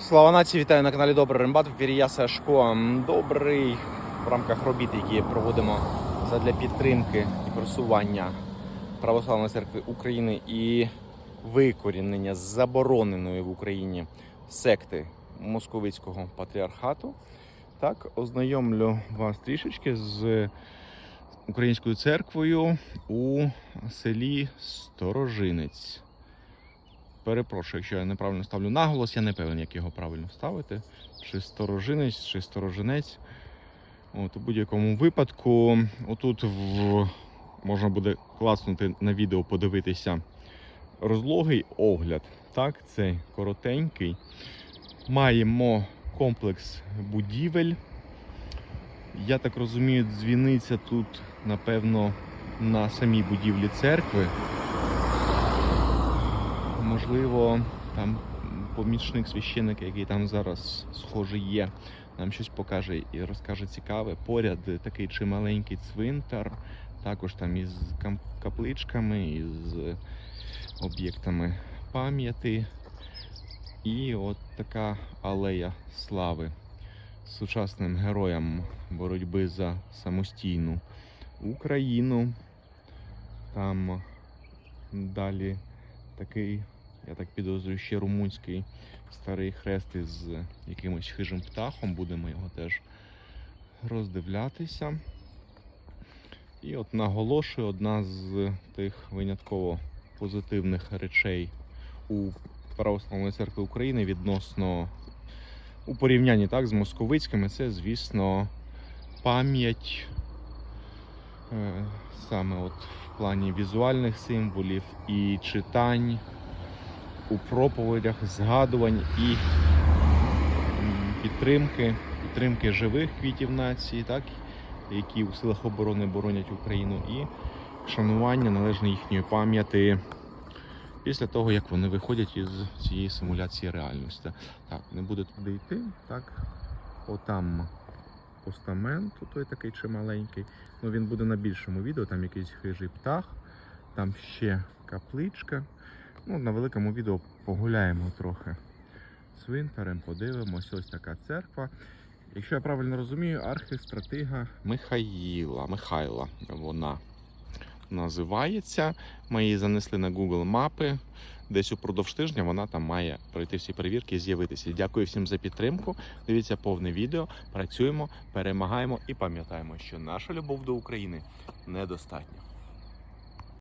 Слава нації, вітаю на каналі Добрий Рембат. В я Сашко. Добрий в рамках робіт, які проводимо задля підтримки і просування Православної церкви України і викорінення забороненої в Україні секти московицького патріархату. Так, ознайомлю вас трішечки з українською церквою у селі Сторожинець. Перепрошую, якщо я неправильно ставлю наголос, я не певен, як його правильно ставити. Чи сторожинець, чи сторожинець. От, у будь-якому випадку, отут в... можна буде класнути на відео, подивитися розлогий огляд. Так, цей коротенький. Маємо комплекс будівель. Я так розумію, дзвіниця тут, напевно, на самій будівлі церкви. Можливо, там помічник священника, який там зараз схоже є, нам щось покаже і розкаже цікаве. Поряд такий чималенький цвинтар, також там із капличками, із об'єктами пам'яті. І от така алея слави сучасним героям боротьби за самостійну Україну. Там далі такий, я так підозрюю, ще румунський старий хрест із якимось хижим птахом. Будемо його теж роздивлятися. І от наголошую, одна з тих винятково позитивних речей у Православної церкви України відносно у порівнянні так, з московицькими, це, звісно, пам'ять е, саме от в плані візуальних символів і читань у проповідях, згадувань і підтримки, підтримки живих квітів нації, так, які у силах оборони боронять Україну, і шанування належної їхньої пам'яті після того, як вони виходять із цієї симуляції реальності. Так, не буде туди йти. Так, отам постамент, той такий чималенький. Ну, він буде на більшому відео, там якийсь хижий птах, там ще капличка. Ну, на великому відео погуляємо трохи цвинтарем, подивимось, ось така церква. Якщо я правильно розумію, архистратига Михаїла, Михайла вона називається. Ми її занесли на Google мапи. Десь упродовж тижня вона там має пройти всі перевірки і з'явитися. Дякую всім за підтримку. Дивіться повне відео. Працюємо, перемагаємо і пам'ятаємо, що наша любов до України недостатня.